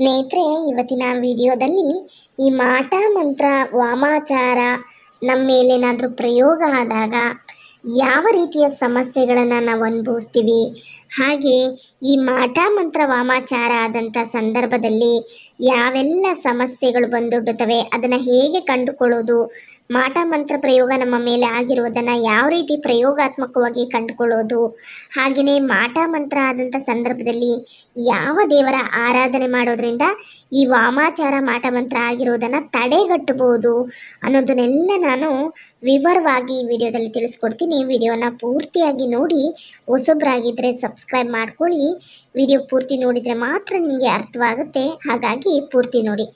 ಸ್ನೇಹಿತರೆ, ಇವತ್ತಿನ ವಿಡಿಯೋದಲ್ಲಿ ಈ ಮಾಟ ಮಂತ್ರ ವಾಮಾಚಾರ ನಮ್ಮ ಮೇಲೇನಾದರೂ ಪ್ರಯೋಗ ಆದಾಗ ಯಾವ ರೀತಿಯ ಸಮಸ್ಯೆಗಳನ್ನು ನಾವು ಅನುಭವಿಸ್ತೀವಿ? ಹಾಗೆ ಈ ಮಾಟ ಮಂತ್ರ ವಾಮಾಚಾರ ಆದಂಥ ಸಂದರ್ಭದಲ್ಲಿ ಯಾವೆಲ್ಲ ಸಮಸ್ಯೆಗಳು ಬಂದೊಡ್ಡುತ್ತವೆ ಅದನ್ನು ಹೇಗೆ ಕಂಡುಕೊಳ್ಳೋದು? ಮಾಟ ಮಂತ್ರ ಪ್ರಯೋಗ ನಮ್ಮ ಮೇಲೆ ಆಗಿರುವುದನ್ನು ಯಾವ ರೀತಿ ಪ್ರಯೋಗಾತ್ಮಕವಾಗಿ ಕಂಡುಕೊಳ್ಳೋದು? ಹಾಗೆಯೇ ಮಾಟ ಮಂತ್ರ ಆದಂಥ ಸಂದರ್ಭದಲ್ಲಿ ಯಾವ ದೇವರ ಆರಾಧನೆ ಮಾಡೋದ್ರಿಂದ ಈ ವಾಮಾಚಾರ ಮಾಟ ಮಂತ್ರ ಆಗಿರೋದನ್ನು ತಡೆಗಟ್ಟಬಹುದು ಅನ್ನೋದನ್ನೆಲ್ಲ ನಾನು ವಿವರವಾಗಿ ಈ ವಿಡಿಯೋದಲ್ಲಿ ತಿಳಿಸ್ಕೊಡ್ತೀನಿ. ವಿಡಿಯೋನ ಪೂರ್ತಿಯಾಗಿ ನೋಡಿ ಹೊಸೊಬ್ಬರಾಗಿದ್ದರೆ ಸಬ್ಸ್ಕ್ರೈಬ್ ಮಾಡ್ಕೊಳ್ಳಿ. ವಿಡಿಯೋ ಪೂರ್ತಿ ನೋಡಿದರೆ ಮಾತ್ರ ನಿಮಗೆ ಅರ್ಥವಾಗುತ್ತೆ. ಹಾಗಾಗಿ ಪೂರ್ತಿ ನೋಡಿ.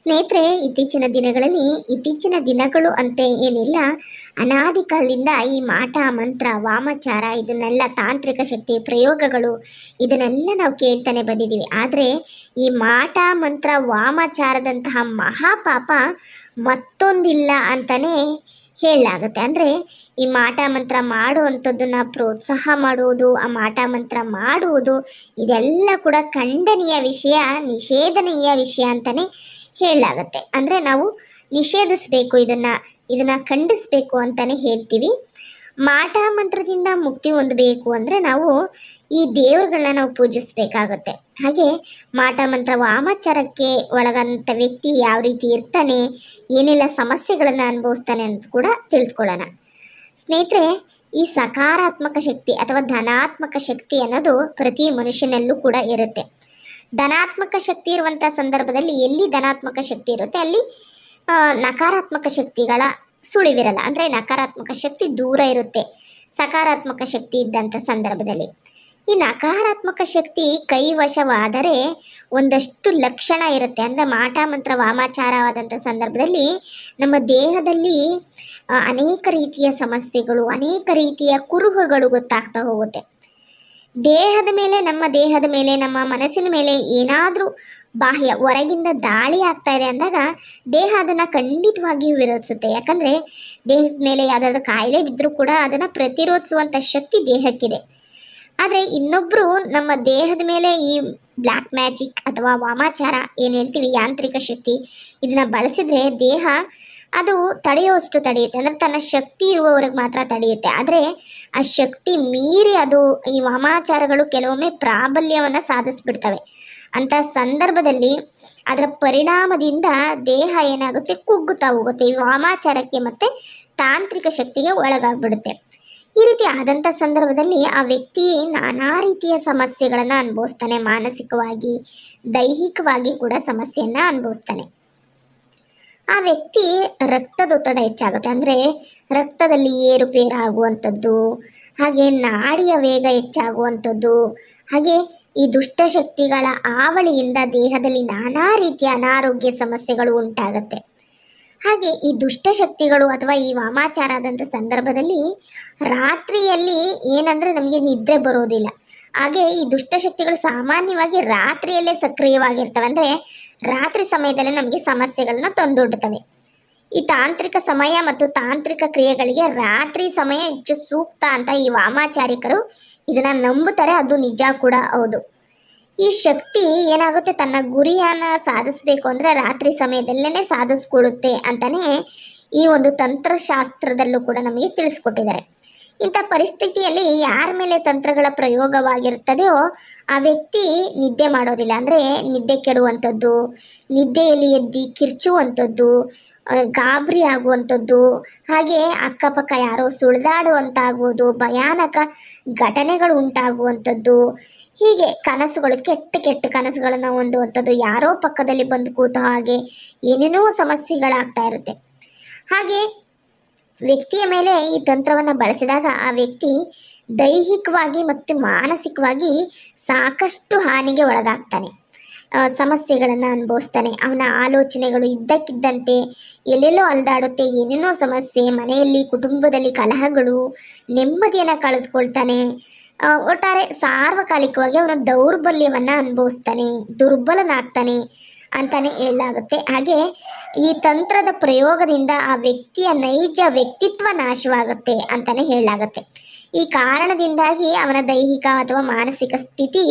ಸ್ನೇಹಿತರೆ, ಇತ್ತೀಚಿನ ದಿನಗಳಲ್ಲಿ, ಇತ್ತೀಚಿನ ದಿನಗಳು ಅಂತ ಏನಿಲ್ಲ. ಅನಾದಿ ಕಾಲದಿಂದ ಈ ಮಾಟ, ಮಂತ್ರ, ವಾಮಚಾರ, ಇದನ್ನೆಲ್ಲ ತಾಂತ್ರಿಕ ಶಕ್ತಿ, ಪ್ರಯೋಗಗಳು, ಇದನ್ನೆಲ್ಲ ನಾವು ಕೇಳ್ತಾನೆ ಬಂದಿದ್ದೀವಿ. ಆದರೆ ಈ ಮಾಟ, ಮಂತ್ರ, ವಾಮಚಾರದಂತಹ ಮಹಾಪಾಪ ಮತ್ತೊಂದಿಲ್ಲ ಅಂತಲೇ ಹೇಳಲಾಗುತ್ತೆ. ಅಂದರೆ ಈ ಮಾಟ, ಮಂತ್ರ ಮಾಡುವಂಥದ್ದನ್ನು ಪ್ರೋತ್ಸಾಹ ಮಾಡುವುದು, ಆ ಮಾಟ, ಮಂತ್ರ ಮಾಡುವುದು, ಇದೆಲ್ಲ ಕೂಡ ಖಂಡನೀಯ ವಿಷಯ, ನಿಷೇಧನೀಯ ವಿಷಯ ಅಂತಲೇ ಹೇಳಲಾಗುತ್ತೆ. ಅಂದರೆ ನಾವು ನಿಷೇಧಿಸಬೇಕು, ಇದನ್ನು ಇದನ್ನು ಖಂಡಿಸಬೇಕು ಅಂತಾನೆ ಹೇಳ್ತೀವಿ. ಮಾಟ ಮಂತ್ರದಿಂದ ಮುಕ್ತಿ ಹೊಂದಬೇಕು ಅಂದರೆ ನಾವು ಈ ದೇವರುಗಳನ್ನ ನಾವು ಪೂಜಿಸಬೇಕಾಗತ್ತೆ. ಹಾಗೆ ಮಾಟ ಮಂತ್ರ ವಾಮಾಚಾರಕ್ಕೆ ಒಳಗಂತ ವ್ಯಕ್ತಿ ಯಾವ ರೀತಿ ಇರ್ತಾನೆ, ಏನೆಲ್ಲ ಸಮಸ್ಯೆಗಳನ್ನು ಅನುಭವಿಸ್ತಾನೆ ಅಂತ ಕೂಡ ತಿಳಿದುಕೊಳ್ಳೋಣ ಸ್ನೇಹಿತರೆ, ಈ ಸಕಾರಾತ್ಮಕ ಶಕ್ತಿ ಅಥವಾ ಧನಾತ್ಮಕ ಶಕ್ತಿ ಅನ್ನೋದು ಪ್ರತಿ ಮನುಷ್ಯನಲ್ಲೂ ಕೂಡ ಇರುತ್ತೆ. ಧನಾತ್ಮಕ ಶಕ್ತಿ ಇರುವಂಥ ಸಂದರ್ಭದಲ್ಲಿ ಎಲ್ಲಿ ಧನಾತ್ಮಕ ಶಕ್ತಿ ಇರುತ್ತೆ? ಅಲ್ಲಿ ನಕಾರಾತ್ಮಕ ಶಕ್ತಿಗಳ ಸುಳಿವಿರಲ್ಲ. ಅಂದರೆ ನಕಾರಾತ್ಮಕ ಶಕ್ತಿ ದೂರ ಇರುತ್ತೆ. ಸಕಾರಾತ್ಮಕ ಶಕ್ತಿ ಇದ್ದಂಥ ಸಂದರ್ಭದಲ್ಲಿ. ಈ ನಕಾರಾತ್ಮಕ ಶಕ್ತಿ ಕೈವಶವಾದರೆ ಒಂದಷ್ಟು ಲಕ್ಷಣ ಇರುತ್ತೆ. ಅಂದರೆ ಮಾಟ, ಮಂತ್ರ, ವಾಮಾಚಾರವಾದಂಥ ಸಂದರ್ಭದಲ್ಲಿ ನಮ್ಮ ದೇಹದಲ್ಲಿ ಅನೇಕ ರೀತಿಯ ಸಮಸ್ಯೆಗಳು, ಅನೇಕ ರೀತಿಯ ಕುರುಹುಗಳು ಗೊತ್ತಾಗ್ತಾ ಹೋಗುತ್ತೆ. ದೇಹದ ಮೇಲೆ, ನಮ್ಮ ದೇಹದ ಮೇಲೆ, ನಮ್ಮ ಮನಸ್ಸಿನ ಮೇಲೆ ಏನಾದರೂ ಬಾಹ್ಯ ಹೊರಗಿಂದ ದಾಳಿ ಆಗ್ತಾ ಇದೆ ಅಂದಾಗ ದೇಹ ಅದನ್ನು ಖಂಡಿತವಾಗಿಯೂ ವಿರೋಧಿಸುತ್ತೆ. ಯಾಕಂದರೆ ದೇಹದ ಮೇಲೆ ಯಾವುದಾದ್ರೂ ಕಾಯಿಲೆ ಬಿದ್ದರೂ ಕೂಡ ಅದನ್ನು ಪ್ರತಿರೋಧಿಸುವಂಥ ಶಕ್ತಿ ದೇಹಕ್ಕಿದೆ. ಆದರೆ ಇನ್ನೊಬ್ಬರು ನಮ್ಮ ದೇಹದ ಮೇಲೆ ಈ ಬ್ಲ್ಯಾಕ್ ಮ್ಯಾಜಿಕ್ ಅಥವಾ ವಾಮಾಚಾರ ಏನು ಹೇಳ್ತೀವಿ, ಯಾಂತ್ರಿಕ ಶಕ್ತಿ ಇದನ್ನು ಬಳಸಿದರೆ ದೇಹ ಅದು ತಡೆಯುವಷ್ಟು ತಡೆಯುತ್ತೆ. ಅಂದರೆ ತನ್ನ ಶಕ್ತಿ ಇರುವವ್ರಿಗೆ ಮಾತ್ರ ತಡೆಯುತ್ತೆ. ಆದರೆ ಆ ಶಕ್ತಿ ಮೀರಿ ಅದು ಈ ವಾಮಾಚಾರಗಳು ಕೆಲವೊಮ್ಮೆ ಪ್ರಾಬಲ್ಯವನ್ನು ಸಾಧಿಸ್ಬಿಡ್ತವೆ. ಅಂಥ ಸಂದರ್ಭದಲ್ಲಿ ಅದರ ಪರಿಣಾಮದಿಂದ ದೇಹ ಏನಾಗುತ್ತೆ? ಕುಗ್ಗುತ್ತಾ ಹೋಗುತ್ತೆ. ಈ ವಾಮಾಚಾರಕ್ಕೆ ಮತ್ತು ತಾಂತ್ರಿಕ ಶಕ್ತಿಗೆ ಒಳಗಾಗ್ಬಿಡುತ್ತೆ. ಈ ರೀತಿ ಆದಂಥ ಸಂದರ್ಭದಲ್ಲಿ ಆ ವ್ಯಕ್ತಿ ನಾನಾ ರೀತಿಯ ಸಮಸ್ಯೆಗಳನ್ನು ಅನುಭವಿಸ್ತಾನೆ. ಮಾನಸಿಕವಾಗಿ, ದೈಹಿಕವಾಗಿ ಕೂಡ ಸಮಸ್ಯೆಯನ್ನು ಅನುಭವಿಸ್ತಾನೆ. ಆ ವ್ಯಕ್ತಿ ರಕ್ತದೊತ್ತಡ ಹೆಚ್ಚಾಗುತ್ತೆ. ಅಂದರೆ ರಕ್ತದಲ್ಲಿ ಏರುಪೇರಾಗುವಂಥದ್ದು ಹಾಗೆ ನಾಡಿಯ ವೇಗ ಹೆಚ್ಚಾಗುವಂಥದ್ದು, ಹಾಗೆ ಈ ದುಷ್ಟಶಕ್ತಿಗಳ ಆವಳಿಯಿಂದ ದೇಹದಲ್ಲಿ ನಾನಾ ರೀತಿಯ ಅನಾರೋಗ್ಯ ಸಮಸ್ಯೆಗಳು ಉಂಟಾಗುತ್ತೆ. ಹಾಗೆ ಈ ದುಷ್ಟಶಕ್ತಿಗಳು ಅಥವಾ ಈ ವಾಮಾಚಾರ ಆದಂಥ ಸಂದರ್ಭದಲ್ಲಿ ರಾತ್ರಿಯಲ್ಲಿ ಏನಂದರೆ ನಮಗೆ ನಿದ್ರೆ ಬರೋದಿಲ್ಲ. ಹಾಗೆ ಈ ದುಷ್ಟಶಕ್ತಿಗಳು ಸಾಮಾನ್ಯವಾಗಿ ರಾತ್ರಿಯಲ್ಲೇ ಸಕ್ರಿಯವಾಗಿರ್ತವೆ ಅಂದರೆ ರಾತ್ರಿ ಸಮಯದಲ್ಲಿ ನಮಗೆ ಸಮಸ್ಯೆಗಳನ್ನ ತಂದೊಡ್ಡುತ್ತವೆ ಈ ತಾಂತ್ರಿಕ ಸಮಯ ಮತ್ತು ತಾಂತ್ರಿಕ ಕ್ರಿಯೆಗಳಿಗೆ ರಾತ್ರಿ ಸಮಯ ಹೆಚ್ಚು ಸೂಕ್ತ ಅಂತ ಈ ವಾಮಾಚಾರಿಕರು ಇದನ್ನ ನಂಬುತ್ತಾರೆ, ಅದು ನಿಜ ಕೂಡ ಹೌದು. ಈ ಶಕ್ತಿ ಏನಾಗುತ್ತೆ, ತನ್ನ ಗುರಿಯನ್ನ ಸಾಧಿಸಬೇಕು ಅಂದರೆ ರಾತ್ರಿ ಸಮಯದಲ್ಲೇ ಸಾಧಿಸ್ಕೊಳ್ಳುತ್ತೆ ಅಂತಲೇ ಈ ಒಂದು ತಂತ್ರಶಾಸ್ತ್ರದಲ್ಲೂ ಕೂಡ ನಮಗೆ ತಿಳಿಸ್ಕೊಟ್ಟಿದ್ದಾರೆ. ಇಂಥ ಪರಿಸ್ಥಿತಿಯಲ್ಲಿ ಯಾರ ಮೇಲೆ ತಂತ್ರಗಳ ಪ್ರಯೋಗವಾಗಿರುತ್ತದೆಯೋ ಆ ವ್ಯಕ್ತಿ ನಿದ್ದೆ ಮಾಡೋದಿಲ್ಲ. ಅಂದರೆ ನಿದ್ದೆ ಕೆಡುವಂಥದ್ದು, ನಿದ್ದೆಯಲ್ಲಿ ಎದ್ದು ಕಿರ್ಚುವಂಥದ್ದು ಗಾಬರಿ ಆಗುವಂಥದ್ದು, ಹಾಗೆ ಅಕ್ಕಪಕ್ಕ ಯಾರೋ ಸುಳಿದಾಡುವಂತಾಗುವುದು, ಭಯಾನಕ ಘಟನೆಗಳು ಉಂಟಾಗುವಂಥದ್ದು, ಹೀಗೆ ಕನಸುಗಳು, ಕೆಟ್ಟ ಕೆಟ್ಟ ಕನಸುಗಳನ್ನು ಹೊಂದುವಂಥದ್ದು ಯಾರೋ ಪಕ್ಕದಲ್ಲಿ ಬಂದು ಕೂತ ಹಾಗೆ ಏನೇನೋ ಸಮಸ್ಯೆಗಳಾಗ್ತಾ ಇರುತ್ತೆ. ಹಾಗೆ ವ್ಯಕ್ತಿಯ ಮೇಲೆ ಈ ತಂತ್ರವನ್ನು ಬಳಸಿದಾಗ ಆ ವ್ಯಕ್ತಿ ದೈಹಿಕವಾಗಿ ಮತ್ತು ಮಾನಸಿಕವಾಗಿ ಸಾಕಷ್ಟು ಹಾನಿಗೆ ಒಳಗಾಗ್ತಾನೆ. ಸಮಸ್ಯೆಗಳನ್ನು ಅನುಭವಿಸ್ತಾನೆ. ಅವನ ಆಲೋಚನೆಗಳು ಇದ್ದಕ್ಕಿದ್ದಂತೆ ಎಲ್ಲೆಲ್ಲೋ ಅಲ್ದಾಡುತ್ತೆ, ಏನೇನೋ ಸಮಸ್ಯೆ, ಮನೆಯಲ್ಲಿ, ಕುಟುಂಬದಲ್ಲಿ ಕಲಹಗಳು, ನೆಮ್ಮದಿಯನ್ನು ಕಳೆದುಕೊಳ್ತಾನೆ. ಒಟ್ಟಾರೆ ಸಾರ್ವಕಾಲಿಕವಾಗಿ ಅವನ ದೌರ್ಬಲ್ಯವನ್ನು ಅನುಭವಿಸ್ತಾನೆ, ದುರ್ಬಲನಾಗ್ತಾನೆ. ಅಂತಾನೆ ಹೇಳಲಾಗುತ್ತೆ. ಹಾಗೆ ಈ ತಂತ್ರದ ಪ್ರಯೋಗದಿಂದ ಆ ವ್ಯಕ್ತಿಯ ನೈಜ ವ್ಯಕ್ತಿತ್ವ ನಾಶವಾಗುತ್ತೆ ಅಂತಾನೆ ಹೇಳಲಾಗುತ್ತೆ. ಈ ಕಾರಣದಿಂದಾಗಿ ಅವನ ದೈಹಿಕ ಅಥವಾ ಮಾನಸಿಕ ಸ್ಥಿತಿ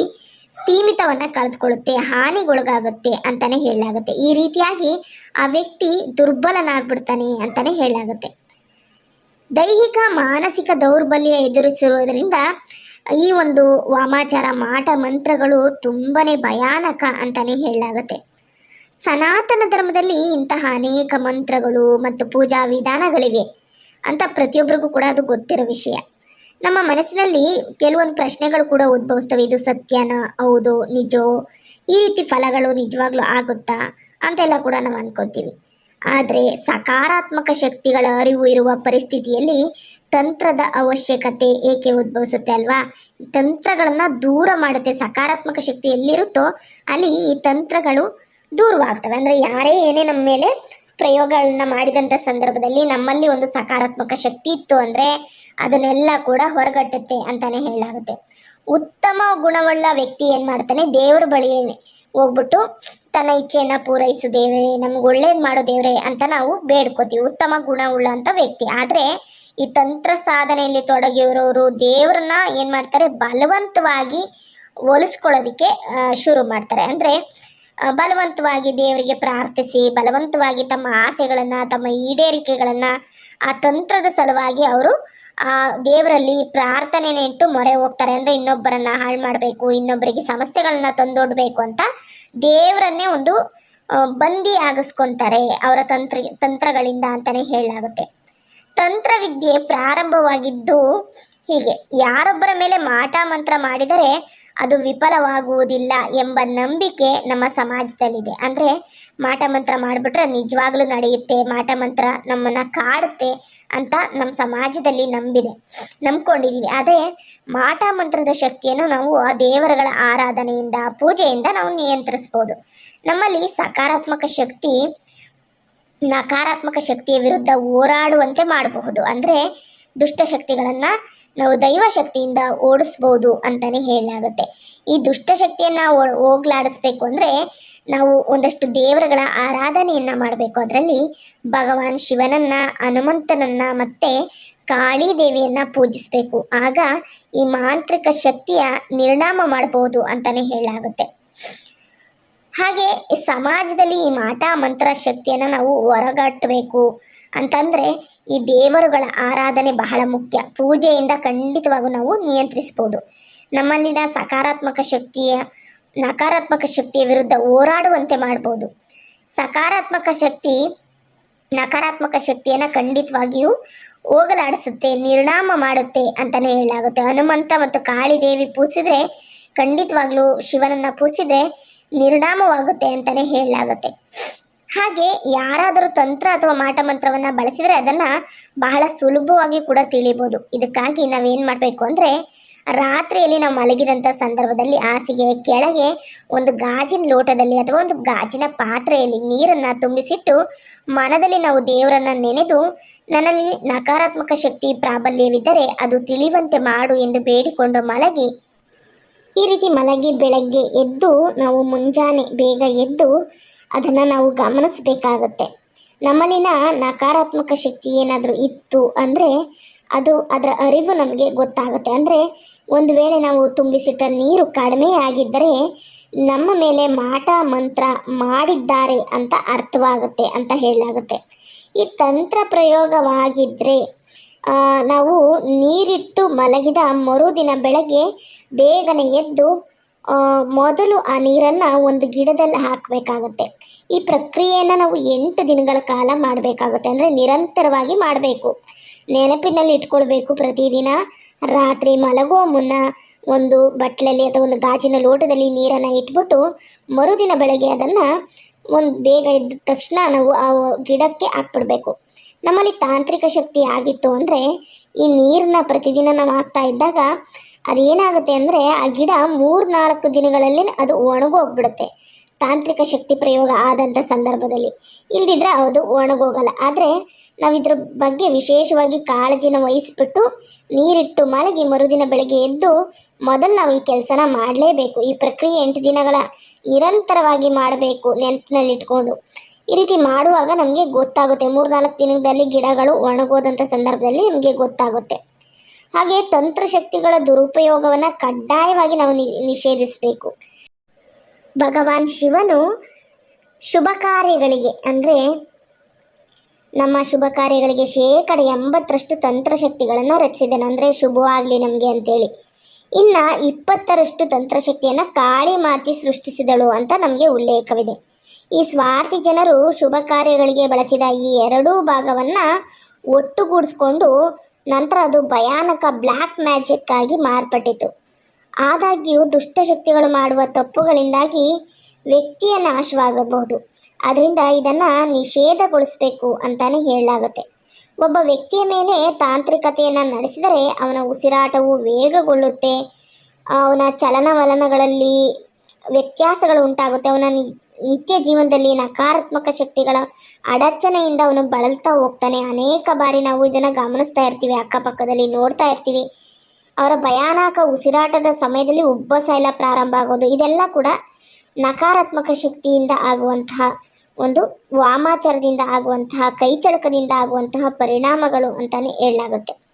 ಸ್ಥೀಮಿತವನ್ನ ಕಳೆದುಕೊಳ್ಳುತ್ತೆ, ಹಾನಿಗೊಳಗಾಗುತ್ತೆ ಅಂತಾನೆ ಹೇಳಲಾಗುತ್ತೆ. ಈ ರೀತಿಯಾಗಿ ಆ ವ್ಯಕ್ತಿ ದುರ್ಬಲನಾಗ್ಬಿಡ್ತಾನೆ ಅಂತಾನೆ ಹೇಳಲಾಗುತ್ತೆ. ದೈಹಿಕ, ಮಾನಸಿಕ ದೌರ್ಬಲ್ಯ ಎದುರಿಸಿರುವುದರಿಂದ ಈ ಒಂದು ವಾಮಾಚಾರ, ಮಾಟ, ಮಂತ್ರಗಳು ತುಂಬನೇ ಭಯಾನಕ ಅಂತಾನೆ ಹೇಳಲಾಗುತ್ತೆ. ಸನಾತನ ಧರ್ಮದಲ್ಲಿ ಇಂತಹ ಅನೇಕ ಮಂತ್ರಗಳು ಮತ್ತು ಪೂಜಾ ವಿಧಾನಗಳಿವೆ ಅಂತ ಪ್ರತಿಯೊಬ್ಬರಿಗೂ ಕೂಡ ಅದು ಗೊತ್ತಿರೋ ವಿಷಯ. ನಮ್ಮ ಮನಸ್ಸಿನಲ್ಲಿ ಕೆಲವೊಂದು ಪ್ರಶ್ನೆಗಳು ಕೂಡ ಉದ್ಭವಿಸ್ತವೆ. ಇದು ಸತ್ಯನ, ಹೌದು, ನಿಜೋ, ಈ ರೀತಿ ಫಲಗಳು ನಿಜವಾಗ್ಲೂ ಆಗುತ್ತಾ ಅಂತೆಲ್ಲ ಕೂಡ ನಾವು ಅನ್ಕೋತೀವಿ. ಆದರೆ ಸಕಾರಾತ್ಮಕ ಶಕ್ತಿಗಳ ಅರಿವು ಇರುವ ಪರಿಸ್ಥಿತಿಯಲ್ಲಿ ತಂತ್ರದ ಅವಶ್ಯಕತೆ ಏಕೆ ಉದ್ಭವಿಸುತ್ತೆ ಅಲ್ವಾ? ಈ ತಂತ್ರಗಳನ್ನು ದೂರ ಮಾಡುತ್ತೆ. ಸಕಾರಾತ್ಮಕ ಶಕ್ತಿ ಎಲ್ಲಿರುತ್ತೋ ಅಲ್ಲಿ ಈ ತಂತ್ರಗಳು ದೂರವಾಗ್ತವೆ. ಅಂದರೆ ಯಾರೇ ಏನೇ ನಮ್ಮ ಮೇಲೆ ಪ್ರಯೋಗಗಳನ್ನ ಮಾಡಿದಂಥ ಸಂದರ್ಭದಲ್ಲಿ ನಮ್ಮಲ್ಲಿ ಒಂದು ಸಕಾರಾತ್ಮಕ ಶಕ್ತಿ ಇತ್ತು ಅಂದರೆ ಅದನ್ನೆಲ್ಲ ಕೂಡ ಹೊರಗಟ್ಟುತ್ತೆ ಅಂತಾನೆ ಹೇಳಲಾಗುತ್ತೆ. ಉತ್ತಮ ಗುಣವುಳ್ಳ ವ್ಯಕ್ತಿ ಏನು ಮಾಡ್ತಾನೆ? ದೇವ್ರ ಬಳಿ ಹೋಗ್ಬಿಟ್ಟು ತನ್ನ ಇಚ್ಛೆಯನ್ನು ಪೂರೈಸು ದೇವರೇ, ನಮ್ಗೆ ಒಳ್ಳೇದು ಮಾಡೋ ದೇವರೇ ಅಂತ ನಾವು ಬೇಡ್ಕೋತೀವಿ. ಉತ್ತಮ ಗುಣವುಳ್ಳಂಥ ವ್ಯಕ್ತಿ. ಆದರೆ ಈ ತಂತ್ರ ಸಾಧನೆಯಲ್ಲಿ ತೊಡಗಿರೋರು ದೇವ್ರನ್ನ ಏನು ಮಾಡ್ತಾರೆ? ಬಲವಂತವಾಗಿ ಹೋಲಿಸ್ಕೊಳ್ಳೋದಕ್ಕೆ ಶುರು ಮಾಡ್ತಾರೆ. ಅಂದರೆ ಬಲವಂತವಾಗಿ ದೇವರಿಗೆ ಪ್ರಾರ್ಥಿಸಿ, ಬಲವಂತವಾಗಿ ತಮ್ಮ ಆಸೆಗಳನ್ನು, ತಮ್ಮ ಈಡೇರಿಕೆಗಳನ್ನು ಆ ತಂತ್ರದ ಸಲುವಾಗಿ ಅವರು ಆ ದೇವರಲ್ಲಿ ಪ್ರಾರ್ಥನೆ ಇಟ್ಟು ಮೊರೆ ಹೋಗ್ತಾರೆ. ಅಂದರೆ ಇನ್ನೊಬ್ಬರನ್ನ ಹಾಳು ಮಾಡಬೇಕು, ಇನ್ನೊಬ್ಬರಿಗೆ ಸಮಸ್ಯೆಗಳನ್ನ ತಂದೊಡ್ಬೇಕು ಅಂತ ದೇವರನ್ನೇ ಒಂದು ಬಂದಿ ಆಗಿಸ್ಕೊಂತಾರೆ ಅವರ ತಂತ್ರ, ತಂತ್ರಗಳಿಂದ ಅಂತಲೇ ಹೇಳಲಾಗುತ್ತೆ. ತಂತ್ರವಿದ್ಯೆ ಪ್ರಾರಂಭವಾಗಿದ್ದು ಹೀಗೆ. ಯಾರೊಬ್ಬರ ಮೇಲೆ ಮಾಟ ಮಂತ್ರ ಮಾಡಿದರೆ ಅದು ವಿಫಲವಾಗುವುದಿಲ್ಲ ಎಂಬ ನಂಬಿಕೆ ನಮ್ಮ ಸಮಾಜದಲ್ಲಿದೆ. ಅಂದರೆ ಮಾಟ ಮಂತ್ರ ಮಾಡಿಬಿಟ್ರೆ ನಿಜವಾಗ್ಲೂ ನಡೆಯುತ್ತೆ, ಮಾಟ ಮಂತ್ರ ನಮ್ಮನ್ನು ಕಾಡುತ್ತೆ ಅಂತ ನಮ್ಮ ಸಮಾಜದಲ್ಲಿ ನಂಬಿದೆ ನಂಬ್ಕೊಂಡಿದ್ದೀವಿ ಅದೇ ಮಾಟ ಮಂತ್ರದ ಶಕ್ತಿಯನ್ನು ನಾವು ಆ ದೇವರುಗಳ ಆರಾಧನೆಯಿಂದ, ಪೂಜೆಯಿಂದ ನಾವು ನಿಯಂತ್ರಿಸ್ಬೋದು. ನಮ್ಮಲ್ಲಿ ಸಕಾರಾತ್ಮಕ ಶಕ್ತಿ ನಕಾರಾತ್ಮಕ ಶಕ್ತಿಯ ವಿರುದ್ಧ ಹೋರಾಡುವಂತೆ ಮಾಡಬಹುದು. ಅಂದರೆ ದುಷ್ಟಶಕ್ತಿಗಳನ್ನು ನಾವು ದೈವ ಶಕ್ತಿಯಿಂದ ಓಡಿಸ್ಬೋದು ಅಂತಲೇ ಹೇಳಲಾಗುತ್ತೆ. ಈ ದುಷ್ಟಶಕ್ತಿಯನ್ನು ಹೋಗ್ಲಾಡಿಸ್ಬೇಕು ಅಂದರೆ ನಾವು ಒಂದಷ್ಟು ದೇವರುಗಳ ಆರಾಧನೆಯನ್ನು ಮಾಡಬೇಕು. ಅದರಲ್ಲಿ ಭಗವಾನ್ ಶಿವನನ್ನ, ಹನುಮಂತನನ್ನು ಮತ್ತು ಕಾಳಿ ದೇವಿಯನ್ನು ಪೂಜಿಸಬೇಕು. ಆಗ ಈ ಮಾಂತ್ರಿಕ ಶಕ್ತಿಯ ನಿರ್ಣಾಮ ಮಾಡಬಹುದು ಅಂತಲೇ ಹೇಳಲಾಗುತ್ತೆ. ಹಾಗೆ ಸಮಾಜದಲ್ಲಿ ಈ ಮಾಟ ಮಂತ್ರ ಶಕ್ತಿಯನ್ನು ನಾವು ಹೊರಗಟ್ಟಬೇಕು ಅಂತಂದರೆ ಈ ದೇವರುಗಳ ಆರಾಧನೆ ಬಹಳ ಮುಖ್ಯ. ಪೂಜೆಯಿಂದ ಖಂಡಿತವಾಗೂ ನಾವು ನಿಯಂತ್ರಿಸ್ಬೋದು. ನಮ್ಮಲ್ಲಿನ ಸಕಾರಾತ್ಮಕ ಶಕ್ತಿಯ, ನಕಾರಾತ್ಮಕ ಶಕ್ತಿಯ ವಿರುದ್ಧ ಹೋರಾಡುವಂತೆ ಮಾಡ್ಬೋದು. ಸಕಾರಾತ್ಮಕ ಶಕ್ತಿ, ನಕಾರಾತ್ಮಕ ಶಕ್ತಿಯನ್ನು ಖಂಡಿತವಾಗಿಯೂ ಹೋಗಲಾಡಿಸುತ್ತೆ ನಿರ್ಣಾಮ ಮಾಡುತ್ತೆ ಅಂತಲೇ ಹೇಳಲಾಗುತ್ತೆ. ಹನುಮಂತ ಮತ್ತು ಕಾಳಿದೇವಿ ಪೂಜಿಸಿದ್ರೆ, ಖಂಡಿತವಾಗ್ಲೂ ಶಿವನನ್ನು ಪೂಜಿಸಿದ್ರೆ ನಿರ್ನಾಮವಾಗುತ್ತೆ ಅಂತಲೇ ಹೇಳಲಾಗುತ್ತೆ. ಹಾಗೆ ಯಾರಾದರೂ ತಂತ್ರ ಅಥವಾ ಮಾಟ ಮಂತ್ರವನ್ನು ಬಳಸಿದರೆ ಅದನ್ನು ಬಹಳ ಸುಲಭವಾಗಿ ಕೂಡ ತಿಳಿಬೋದು. ಇದಕ್ಕಾಗಿ ನಾವೇನು ಮಾಡಬೇಕು ಅಂದರೆ ರಾತ್ರಿಯಲ್ಲಿ ನಾವು ಮಲಗಿದಂಥ ಸಂದರ್ಭದಲ್ಲಿ ಹಾಸಿಗೆ ಕೆಳಗೆ ಒಂದು ಗಾಜಿನ ಲೋಟದಲ್ಲಿ ಅಥವಾ ಒಂದು ಗಾಜಿನ ಪಾತ್ರೆಯಲ್ಲಿ ನೀರನ್ನು ತುಂಬಿಸಿಟ್ಟು ಮನದಲ್ಲಿ ನಾವು ದೇವರನ್ನು ನೆನೆದು ನನ್ನಲ್ಲಿ ನಕಾರಾತ್ಮಕ ಶಕ್ತಿ, ಪ್ರಾಬಲ್ಯವಿದ್ದರೆ ಅದು ತಿಳಿಯುವಂತೆ ಮಾಡು ಎಂದು ಬೇಡಿಕೊಂಡು ಮಲಗಿ ಈ ರೀತಿ ಮಲಗಿ ಬೆಳಗ್ಗೆ ಎದ್ದು ನಾವು ಮುಂಜಾನೆ ಬೇಗ ಎದ್ದು ಅದನ್ನು ನಾವು ಗಮನಿಸಬೇಕಾಗತ್ತೆ. ನಮ್ಮಲ್ಲಿನ ನಕಾರಾತ್ಮಕ ಶಕ್ತಿ ಏನಾದರೂ ಇತ್ತು ಅಂದರೆ ಅದು ಅದರ ಅರಿವು ನಮಗೆ ಗೊತ್ತಾಗುತ್ತೆ. ಅಂದರೆ ಒಂದು ವೇಳೆ ನಾವು ತುಂಬಿಸಿಟ್ಟ ನೀರು ಕಡಿಮೆ ಆಗಿದ್ದರೆ ನಮ್ಮ ಮೇಲೆ ಮಾಟ ಮಂತ್ರ ಮಾಡಿದ್ದಾರೆ ಅಂತ ಅರ್ಥವಾಗುತ್ತೆ ಅಂತ ಹೇಳಲಾಗುತ್ತೆ. ಈ ತಂತ್ರ ಪ್ರಯೋಗವಾಗಿದ್ದರೆ ನಾವು ನೀರಿಟ್ಟು ಮಲಗಿದ ಮರುದಿನ ಬೆಳಗ್ಗೆ ಬೇಗನೆ ಎದ್ದು ಮೊದಲು ಆ ನೀರನ್ನು ಒಂದು ಗಿಡದಲ್ಲಿ ಹಾಕಬೇಕಾಗತ್ತೆ. ಈ ಪ್ರಕ್ರಿಯೆಯನ್ನು ನಾವು ಎಂಟು ದಿನಗಳ ಕಾಲ ಮಾಡಬೇಕಾಗುತ್ತೆ. ಅಂದರೆ ನಿರಂತರವಾಗಿ ಮಾಡಬೇಕು. ನೆನಪಿನಲ್ಲಿ ಇಟ್ಕೊಳ್ಬೇಕು ಪ್ರತಿದಿನ. ರಾತ್ರಿ ಮಲಗುವ ಮುನ್ನ ಒಂದು ಬಟ್ಲಲ್ಲಿ ಅಥವಾ ಒಂದು ಗಾಜಿನ ಲೋಟದಲ್ಲಿ ನೀರನ್ನು ಇಟ್ಬಿಟ್ಟು ಮರುದಿನ ಬೆಳಗ್ಗೆ ಅದನ್ನು ಒಂದು ಬೇಗ ಎದ್ದ ತಕ್ಷಣ ನಾವು ಆ ಗಿಡಕ್ಕೆ ಹಾಕ್ಬಿಡ್ಬೇಕು. ನಮ್ಮಲ್ಲಿ ತಾಂತ್ರಿಕ ಶಕ್ತಿ ಆಗಿತ್ತು ಅಂದರೆ ಈ ನೀರನ್ನ ಪ್ರತಿದಿನ ನಾವು ಹಾಕ್ತಾ ಇದ್ದಾಗ ಅದೇನಾಗುತ್ತೆ ಅಂದರೆ ಆ ಗಿಡ ಮೂರು ನಾಲ್ಕು ದಿನಗಳಲ್ಲಿ ಅದು ಒಣಗೋಗ್ಬಿಡುತ್ತೆ. ತಾಂತ್ರಿಕ ಶಕ್ತಿ ಪ್ರಯೋಗ ಆದಂಥ ಸಂದರ್ಭದಲ್ಲಿ. ಇಲ್ದಿದ್ರೆ ಅದು ಒಣಗೋಗಲ್ಲ. ಆದರೆ ನಾವು ಇದ್ರ ಬಗ್ಗೆ ವಿಶೇಷವಾಗಿ ಕಾಳಜಿನ ವಹಿಸ್ಬಿಟ್ಟು ನೀರಿಟ್ಟು ಮಲಗಿ ಮರುದಿನ ಬೆಳಗ್ಗೆ ಎದ್ದು ಮೊದಲು ನಾವು ಈ ಕೆಲಸನ ಮಾಡಲೇಬೇಕು. ಈ ಪ್ರಕ್ರಿಯೆ ಎಂಟು ದಿನಗಳ ನಿರಂತರವಾಗಿ ಮಾಡಬೇಕು ನೆನಪಿನಲ್ಲಿ ಇಟ್ಕೊಂಡು ಈ ರೀತಿ ಮಾಡುವಾಗ ನಮಗೆ ಗೊತ್ತಾಗುತ್ತೆ. ಮೂರ್ನಾಲ್ಕು ದಿನದಲ್ಲಿ ಗಿಡಗಳು ಒಣಗೋದಂಥ ಸಂದರ್ಭದಲ್ಲಿ ನಮಗೆ ಗೊತ್ತಾಗುತ್ತೆ. ಹಾಗೆ ತಂತ್ರಶಕ್ತಿಗಳ ದುರುಪಯೋಗವನ್ನು ಕಡ್ಡಾಯವಾಗಿ ನಾವು ನಿಷೇಧಿಸಬೇಕು. ಭಗವಾನ್ ಶಿವನು ಶುಭ ಕಾರ್ಯಗಳಿಗೆ ಅಂದರೆ ನಮ್ಮ ಶುಭ ಕಾರ್ಯಗಳಿಗೆ ಶೇಕಡ ಎಂಬತ್ತರಷ್ಟು ತಂತ್ರಶಕ್ತಿಗಳನ್ನು ರಚಿಸಿದನು. ಅಂದರೆ ಶುಭವಾಗಲಿ ನಮಗೆ ಅಂತೇಳಿ. ಇನ್ನು ಇಪ್ಪತ್ತರಷ್ಟು ತಂತ್ರಶಕ್ತಿಯನ್ನು ಕಾಳಿ ಮಾತಿ ಸೃಷ್ಟಿಸಿದಳು ಅಂತ ನಮಗೆ ಉಲ್ಲೇಖವಿದೆ. ಈ ಸ್ವಾರ್ಥಿ ಜನರು ಶುಭ ಕಾರ್ಯಗಳಿಗೆ ಬಳಸಿದ ಈ ಎರಡೂ ಭಾಗವನ್ನು ಒಟ್ಟುಗೂಡಿಸ್ಕೊಂಡು ನಂತರ ಅದು ಭಯಾನಕ ಬ್ಲ್ಯಾಕ್ ಮ್ಯಾಜಿಕ್ ಆಗಿ ಮಾರ್ಪಟ್ಟಿತು. ಆದಾಗ್ಯೂ ದುಷ್ಟಶಕ್ತಿಗಳು ಮಾಡುವ ತಪ್ಪುಗಳಿಂದಾಗಿ ವ್ಯಕ್ತಿಯ ನಾಶವಾಗಬಹುದು. ಅದರಿಂದ ಇದನ್ನು ನಿಷೇಧಗೊಳಿಸಬೇಕು ಅಂತಾನೆ ಹೇಳಲಾಗುತ್ತೆ. ಒಬ್ಬ ವ್ಯಕ್ತಿಯ ಮೇಲೆ ತಾಂತ್ರಿಕತೆಯನ್ನು ನಡೆಸಿದರೆ ಅವನ ಉಸಿರಾಟವು ವೇಗಗೊಳ್ಳುತ್ತೆ. ಅವನ ಚಲನವಲನಗಳಲ್ಲಿ ವ್ಯತ್ಯಾಸಗಳು ಉಂಟಾಗುತ್ತೆ. ಅವನ ನಿತ್ಯ ಜೀವನದಲ್ಲಿ ನಕಾರಾತ್ಮಕ ಶಕ್ತಿಗಳ ಅಡಚಣೆಯಿಂದ ಅವನು ಬಳಲ್ತಾ ಹೋಗ್ತಾನೆ. ಅನೇಕ ಬಾರಿ ನಾವು ಇದನ್ನು ಗಮನಿಸ್ತಾ ಇರ್ತೀವಿ, ಅಕ್ಕಪಕ್ಕದಲ್ಲಿ ನೋಡ್ತಾ ಇರ್ತೀವಿ. ಅವರ ಭಯಾನಕ ಉಸಿರಾಟದ ಸಮಯದಲ್ಲಿ ಉಬ್ಬಸ ಎಲ್ಲ ಪ್ರಾರಂಭ ಆಗೋದು, ಇದೆಲ್ಲ ಕೂಡ ನಕಾರಾತ್ಮಕ ಶಕ್ತಿಯಿಂದ ಆಗುವಂತಹ ಒಂದು ವಾಮಾಚಾರದಿಂದ ಆಗುವಂತಹ, ಕೈಚಳಕದಿಂದ ಆಗುವಂತಹ ಪರಿಣಾಮಗಳು ಅಂತಲೇ ಹೇಳಲಾಗುತ್ತೆ.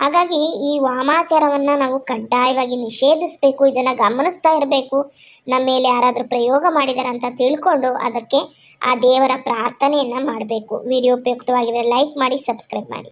ಹಾಗಾಗಿ ಈ ವಾಮಾಚಾರವನ್ನು ನಾವು ಕಡ್ಡಾಯವಾಗಿ ನಿಷೇಧಿಸಬೇಕು, ಇದನ್ನು ಗಮನಿಸ್ತಾ ಇರಬೇಕು. ನಮ್ಮ ಮೇಲೆ ಯಾರಾದರೂ ಪ್ರಯೋಗ ಮಾಡಿದ್ದಾರೆ ಅಂತ ತಿಳ್ಕೊಂಡು ಅದಕ್ಕೆ ಆ ದೇವರ ಪ್ರಾರ್ಥನೆಯನ್ನು ಮಾಡಬೇಕು. ವಿಡಿಯೋ ಉಪಯುಕ್ತವಾಗಿದ್ದರೆ ಲೈಕ್ ಮಾಡಿ, ಸಬ್ಸ್ಕ್ರೈಬ್ ಮಾಡಿ.